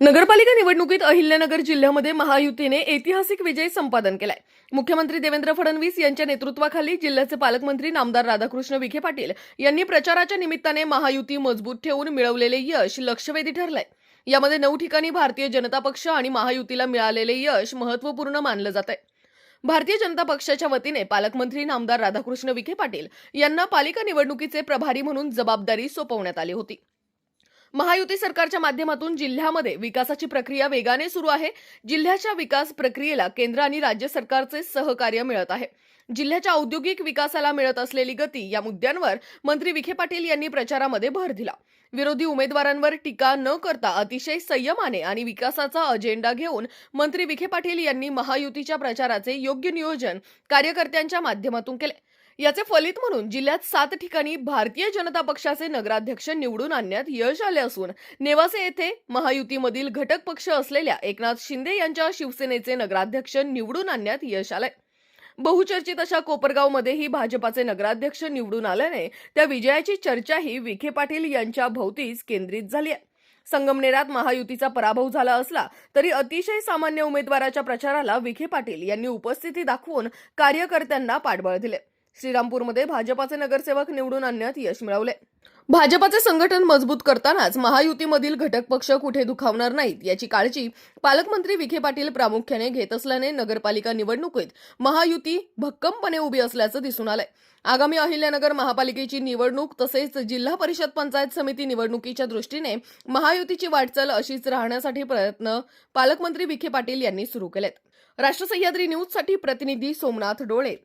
नगरपालिका निवडणुकीत अहिल्यानगर जिल्ह्यामध्ये महायुतीने ऐतिहासिक विजय संपादन केलाय. मुख्यमंत्री देवेंद्र फडणवीस यांच्या नेतृत्वाखाली जिल्ह्याचे पालकमंत्री नामदार राधाकृष्ण विखे पाटील यांनी प्रचाराच्या निमित्ताने महायुती मजबूत ठेवून मिळवलेले यश लक्षवेधी ठरलंय. यामध्ये नऊ ठिकाणी भारतीय जनता पक्ष आणि महायुतीला मिळालेले यश महत्त्वपूर्ण मानलं जात आहे भारतीय जनता पक्षाच्या वतीने पालकमंत्री नामदार राधाकृष्ण विखे पाटील यांना पालिका निवडणुकीचे प्रभारी म्हणून जबाबदारी सोपवण्यात आली होती. महायुती सरकारच्या माध्यमातून जिल्ह्यामध्ये विकासाची प्रक्रिया वेगाने सुरू आहे. जिल्ह्याच्या विकास प्रक्रियेला केंद्र आणि राज्य सरकारचे सहकार्य मिळत आहे. जिल्ह्याच्या औद्योगिक विकासाला मिळत असलेली गती या मुद्द्यांवर मंत्री विखे पाटील यांनी प्रचारामध्ये भर दिला. विरोधी उमेदवारांवर टीका न करता अतिशय संयमाने आणि विकासाचा अजेंडा घेऊन मंत्री विखे पाटील यांनी महायुतीच्या प्रचाराचे योग्य नियोजन कार्यकर्त्यांच्या माध्यमातून केले. याचे फलित म्हणून जिल्ह्यात सात ठिकाणी भारतीय जनता पक्षाचे नगराध्यक्ष निवडून आणण्यात यश आले असून नेवासे येथे महायुतीमधील घटक पक्ष असलेल्या एकनाथ शिंदे यांच्या शिवसेनेचे नगराध्यक्ष निवडून आणण्यात यश आलंय. बहुचर्चित अशा कोपरगावमध्येही भाजपाचे नगराध्यक्ष निवडून आल्याने त्या विजयाची चर्चाही विखे पाटील यांच्या भोवतीच केंद्रित झाली आहे. संगमनेरात महायुतीचा पराभव झाला असला तरी अतिशय सामान्य उमेदवाराच्या प्रचाराला विखे पाटील यांनी उपस्थिती दाखवून कार्यकर्त्यांना पाठबळ दिले. श्रीरामपूरमध्ये भाजपाचे नगरसेवक निवडून आणण्यात यश मिळवले. भाजपाचे संघटन मजबूत करतानाच महायुतीमधील घटक पक्ष कुठे दुखावणार नाहीत याची काळजी पालकमंत्री विखे पाटील प्रामुख्याने घेत असल्याने नगरपालिका निवडणुकीत महायुती भक्कमपणे उभी असल्याचं दिसून आलंय. आगामी अहिल्यानगर महापालिकेची निवडणूक तसेच जिल्हा परिषद पंचायत समिती निवडणुकीच्या दृष्टीने महायुतीची वाटचाल अशीच राहण्यासाठी प्रयत्न पालकमंत्री विखे पाटील यांनी सुरू केलेत. राष्ट्र सह्याद्री न्यूजसाठी प्रतिनिधी सोमनाथ डोळे.